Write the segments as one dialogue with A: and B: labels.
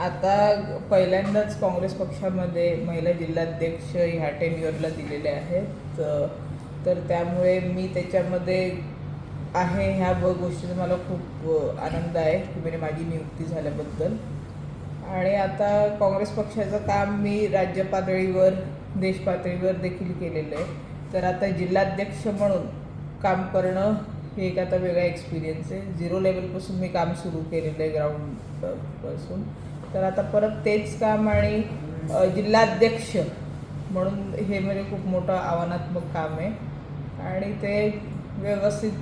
A: आता पहिल्यांदाच काँग्रेस पक्षामध्ये महिला जिल्हाध्यक्ष ह्या टेन्युअरला दिलेले आहेत. तर त्यामुळे मी त्याच्यामध्ये आहे ह्या ब गोष्टीचा मला खूप आनंद आहे की म्हणजे माझी नियुक्ती झाल्याबद्दल. आणि आता काँग्रेस पक्षाचं काम मी राज्य पातळीवर देश पातळीवर देखील केलेलं आहे. तर आता जिल्हाध्यक्ष म्हणून काम करणं हे एक आता वेगळा एक्सपिरियन्स आहे. झिरो लेवलपासून मी काम सुरू केलेलं आहे ग्राउंडपासून. तर आता परत तेच काम आणि जिल्हाध्यक्ष म्हणून हे म्हणजे खूप मोठं आव्हानात्मक काम आहे. आणि ते व्यवस्थित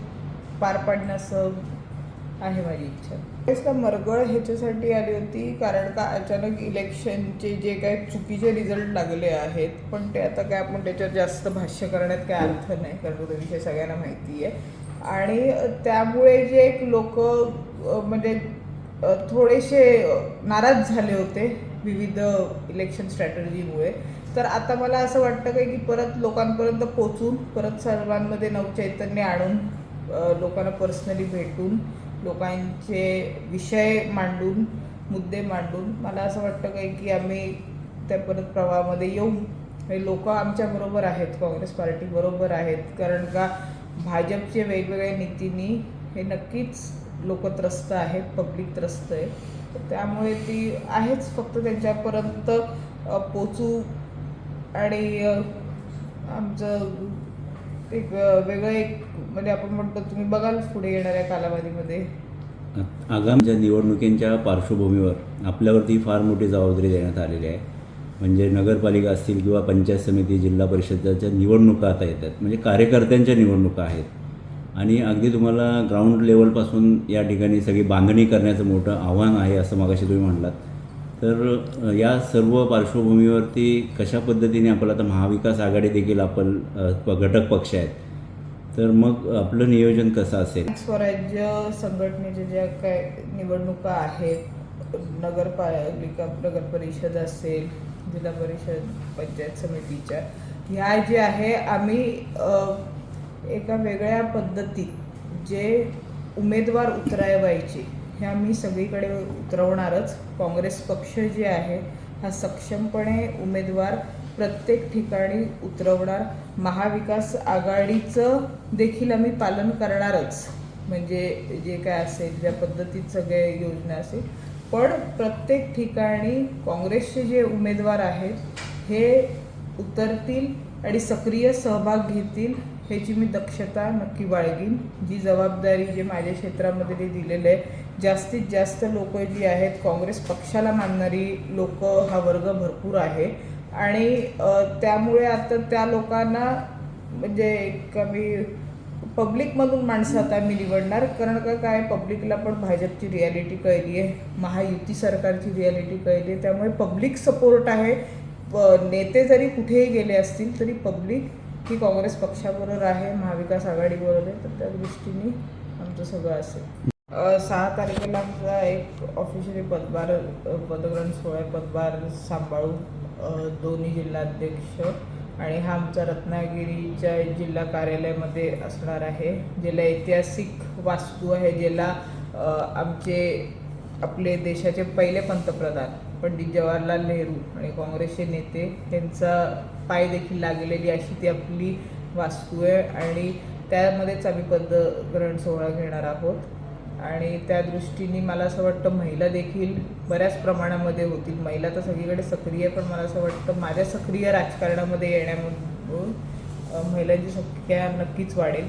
A: पार पाडण्याचं आहे माझी इच्छा. काँग्रेसला मरगळ ह्याच्यासाठी आली होती कारण का अचानक इलेक्शनचे जे काही चुकीचे रिझल्ट लागले आहेत पण ते आता काय आपण त्याच्यावर जास्त भाष्य करण्यात काय अर्थ नाही कारण तो विषय सगळ्यांना माहिती आहे. आणि त्यामुळे जे एक लोक म्हणजे थोडेसे नाराज झाले होते विविध इलेक्शन स्ट्रॅटर्जीमुळे तर आता मला असं वाटतं काय की परत लोकांपर्यंत पोचून परत सर्वांमध्ये नवचैतन्य आणून लोकांना पर्सनली भेटून लोकांचे विषय मांडून मुद्दे मांडून मला असं वाटतं काय की आम्ही त्या परत प्रवाहामध्ये येऊ. लोक आमच्याबरोबर आहेत काँग्रेस पार्टी बरोबर आहेत कारण का भाजपचे वेगवेगळ्या नीतींनी हे नक्कीच लोक त्रस्त आहेत पब्लिक त्रस्त आहे. तर त्यामुळे ती आहेच फक्त त्यांच्यापर्यंत पोचू आणि आमचं एक वेगळं एक म्हणजे आपण म्हणतो तुम्ही बघाल पुढे येणाऱ्या कालावधीमध्ये.
B: आगामच्या निवडणुकींच्या पार्श्वभूमीवर आपल्यावरती फार मोठी जबाबदारी देण्यात आलेली आहे. म्हणजे नगरपालिका असतील किंवा पंचायत समिती जिल्हा परिषदाच्या निवडणुका आता येतात. म्हणजे कार्यकर्त्यांच्या निवडणुका आहेत. आणि अगदी तुम्हाला ग्राउंड लेवलपासून या ठिकाणी सगळी बांधणी करण्याचं मोठं आव्हान आहे असं मागाशी तुम्ही म्हणलात. तर या सर्व पार्श्वभूमीवरती कशा पद्धतीने आपलं आता महाविकास आघाडी देखील आपण प- घटक पक्ष आहेत तर मग आपलं नियोजन कसं असेल?
A: स्वराज्य संघटनेच्या ज्या काय निवडणुका आहेत नगरपालिका नगर परिषद असेल जिल्हा परिषद पंचायत समितीच्या ह्या जे आहे आम्ही एका वेगळ्या पद्धतीत जे उमेदवार उतरावायचे हे आम्ही सगळीकडे उतरवणारच. काँग्रेस पक्ष जे आहे हा सक्षमपणे उमेदवार प्रत्येक ठिकाणी उतरवणार. महाविकास आघाडीचं देखील आम्ही पालन करणारच. म्हणजे जे काय असेल ज्या पद्धतीत सगळे योजना असेल. पण प्रत्येक ठिकाणी काँग्रेसचे जे उमेदवार आहेत हे उतरतील आणि सक्रिय सहभाग घेतील. ह्याची मी दक्षता नक्की बाळगीन. जी जबाबदारी जे माझ्या क्षेत्रामध्ये ते दिलेलं आहे जास्तीत जास्त लोक जी आहेत काँग्रेस पक्षाला मानणारी लोक हा वर्ग भरपूर आहे. आणि त्यामुळे आता त्या लोकांना म्हणजे एक पब्लिकमधून माणसं आता मी निवडणार. कारण का काय? पब्लिकला पण भाजपची रियालिटी कळली आहे. महायुती सरकारची रियालिटी कळली आहे. त्यामुळे पब्लिक सपोर्ट आहे. नेते जरी कुठेही गेले असतील तरी पब्लिक की काँग्रेस पक्षाबरोबर आहे महाविकास आघाडीबरोबर आहे तर त्या दृष्टीने आमचं सगळं असेल. सहा तारखेला आमचा एक ऑफिशियली पदभार पदग्रहण सोहळा पदभार सांभाळून दोन्ही जिल्हाध्यक्ष आणि हा आमचा रत्नागिरीच्या जिल्हा कार्यालयामध्ये असणार आहे ज्याला ऐतिहासिक वास्तू आहे ज्याला आमचे आपले देशाचे पहिले पंतप्रधान. पंडित जवाहरलाल नेहरू आणि काँग्रेसचे नेते यांचा पाय देखील लागलेली अशी ती आपली वास्तू आहे आणि त्यामध्येच आम्ही पदग्रहण सोहळा घेणार आहोत. आणि त्या दृष्टीने मला असं वाटतं महिला देखील बऱ्याच प्रमाणामध्ये होतील. महिला तर सगळीकडे सक्रिय पण मला असं वाटतं माझ्या सक्रिय राजकारणामध्ये येण्यामधून महिलांची संख्या नक्कीच वाढेल.